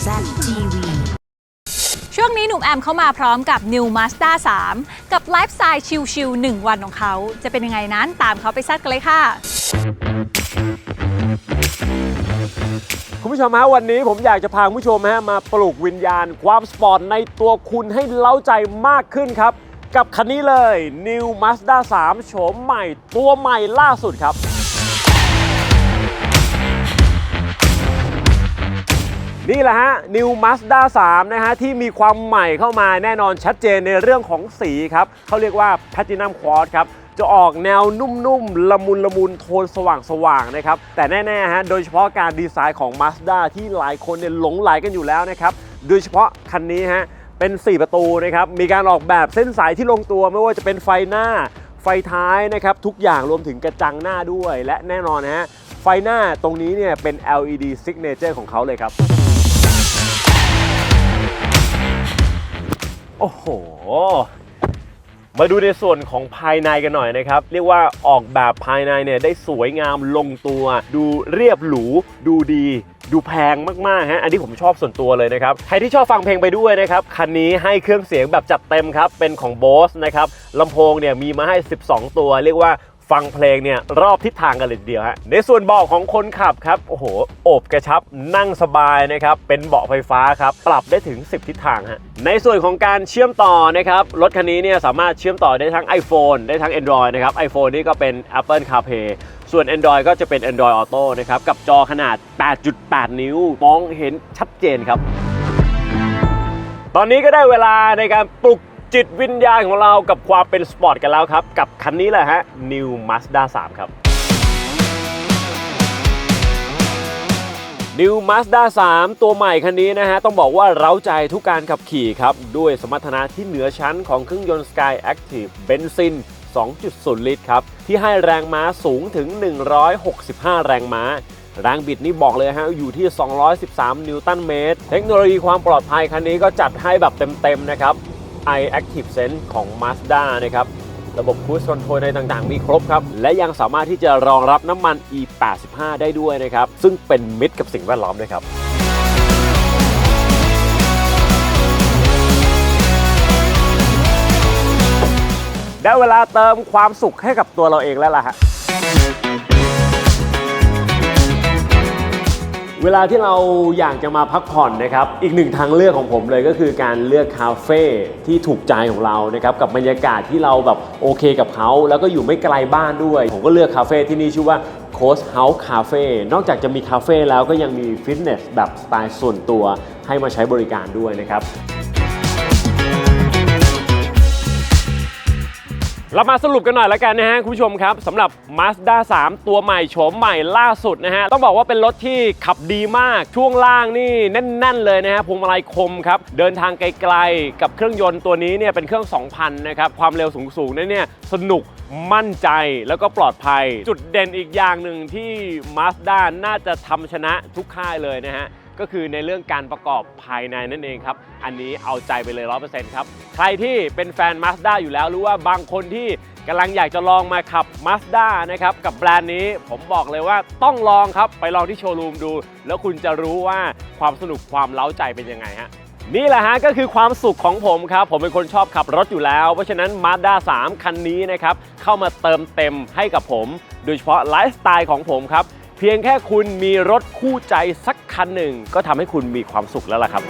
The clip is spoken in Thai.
TV ช่วงนี้หนุ่มแอมเข้ามาพร้อมกับ New Mazda 3 กับไลฟ์สไตล์ชิลๆ1 วันของเขา จะเป็นยังไงนั้นตามเขาไปซัดกันเลยค่ะ คุณผู้ชมฮะวันนี้ผมอยากจะพาคุณผู้ชมฮะมาปลุกวิญญาณความสปอร์ตในตัวคุณให้เล้าใจมากขึ้นครับ กับคันนี้เลย New Mazda 3 โฉมใหม่ตัวใหม่ล่าสุดครับ นี่แหละฮะ New Mazda 3 นะฮะ ที่มีความใหม่เข้ามาแน่นอนชัดเจนในเรื่องของสีครับเขาเรียกว่า Platinum Quartz ครับจะออกแนวนุ่มๆ ละมุนละมุนโทนสว่างๆ นะครับ แต่แน่ๆ ฮะ โดยเฉพาะการดีไซน์ของ Mazda ที่หลายคนเนี่ยหลงไหลกันอยู่แล้วนะครับ โดยเฉพาะคันนี้ฮะ เป็น 4 ประตูนะครับ มีการออกแบบเส้นสายที่ลงตัวไม่ว่าจะเป็นไฟหน้า ไฟท้ายนะครับ ทุกอย่างรวมถึงกระจังหน้าด้วย และแน่นอนนะฮะ ไฟหน้าตรงนี้เนี่ยเป็น LED signature ของเขาเลยครับ โอ้โห มาดูในส่วนของภายในกันหน่อยนะครับ เรียกว่าออกแบบภายในเนี่ยได้สวยงามลงตัว ดูเรียบหรู ดูดีดูแพงมากๆฮะ อันนี้ผมชอบส่วนตัวเลยนะครับ ใครที่ชอบฟังเพลงไปด้วยนะครับ คันนี้ให้เครื่องเสียงแบบจัดเต็มครับ เป็นของ Bose นะครับลำโพงเนี่ยมีมาให้ 12 ตัว เรียกว่า ฟังเพลงเนี่ยรอบทิศทางกันเลยทีเดียวฮะในส่วนเบาะของคนขับครับโอ้โหโอบกระชับนั่งสบายนะครับเป็นเบาะไฟฟ้าครับปรับได้ถึง 10 ทิศทางฮะในส่วนของการเชื่อมต่อนะครับรถคันนี้เนี่ยสามารถเชื่อมต่อได้ทั้ง iPhone ได้ทั้ง Android นะครับ iPhone นี่ก็เป็น Apple CarPlay ส่วน Android ก็จะเป็น Android Auto นะครับกับจอขนาด 8.8 นิ้ว มองเห็นชัดเจนครับ ตอนนี้ก็ได้เวลาในการปลุก จิตวิญญาณของเรากับความเป็นสปอร์ตกันแล้วครับ กับคันนี้แหละฮะ New Mazda 3 ครับ New Mazda 3 ตัวใหม่คันนี้นะฮะ ต้องบอกว่าเร้าใจทุกการขับขี่ครับ ด้วยสมรรถนะที่เหนือชั้นของเครื่องยนต์ Sky Active เบนซิน2.0 ลิตรครับ ที่ให้แรงม้าสูงถึง 165 แรงม้า แรงบิดนี่บอกเลยฮะ อยู่ที่ 213 นิวตันเมตร เทคโนโลยีความปลอดภัยคันนี้ก็จัดให้แบบเต็ม ๆ นะครับ i Active Sense ของ Mazda นะครับ ระบบ Cruise Control ในต่างๆ มีครบครับ และยังสามารถที่จะรองรับน้ำมัน E85 ได้ด้วยนะครับ ซึ่งเป็นมิตรกับสิ่งแวดล้อมด้วยครับได้เวลาเติมความสุขให้กับตัวเราเองแล้วล่ะฮะ เวลาที่เราอยากจะมาพักผ่อนนะครับ อีกหนึ่งทางเลือกของผมเลยก็คือการเลือกคาเฟ่ที่ถูกใจของเรานะครับกับบรรยากาศที่เราแบบโอเคกับเขาแล้วก็อยู่ไม่ไกลบ้านด้วย ผมก็เลือกคาเฟ่ที่นี่ชื่อว่า Coast House Cafe นอกจากจะมีคาเฟ่แล้วก็ยังมีฟิตเนสแบบสไตล์ส่วนตัวให้มาใช้บริการด้วยนะครับ เรามาสรุปกันหน่อยแล้วกันนะฮะคุณผู้ชมครับสำหรับ Mazda 3 ตัวใหม่โฉมใหม่ล่าสุดนะฮะ ต้องบอกว่าเป็นรถที่ขับดีมากช่วงล่างนี่แน่น ๆ เลยนะฮะพวงมาลัยคมครับ เดินทางไกลๆ กับเครื่องยนต์ตัวนี้เนี่ยเป็นเครื่อง 2,000 นะครับ ความเร็วสูงๆนเนี่ยสนุกมั่นใจแล้วก็ปลอดภัย จุดเด่นอีกอย่างหนึ่งที่ Mazda น่าจะทำชนะทุกค่ายเลยนะฮะ ก็คือในเรื่องการประกอบภายในนั่นเองครับ อันนี้เอาใจไปเลย 100%ครับ ใครที่เป็นแฟน Mazda อยู่แล้วรู้ว่าบางคนที่กำลังอยากจะลองมาขับ Mazda นะครับ กับแบรนด์นี้ผมบอกเลยว่าต้องลองครับ ไปลองที่โชว์รูมดู แล้วคุณจะรู้ว่าความสนุกความเล้าใจเป็นยังไงฮะนี่แหละฮะก็คือความสุขของผมครับ ผมเป็นคนชอบขับรถอยู่แล้ว เพราะฉะนั้น Mazda 3 คันนี้นะครับ เข้ามาเติมเต็มให้กับผม โดยเฉพาะไลฟ์สไตล์ของผมครับ พียงแค่คุณมีรถคู่ใจสักคันหนึ่งก็ทำให้คุณมีความสุขแล้วล่ะครับ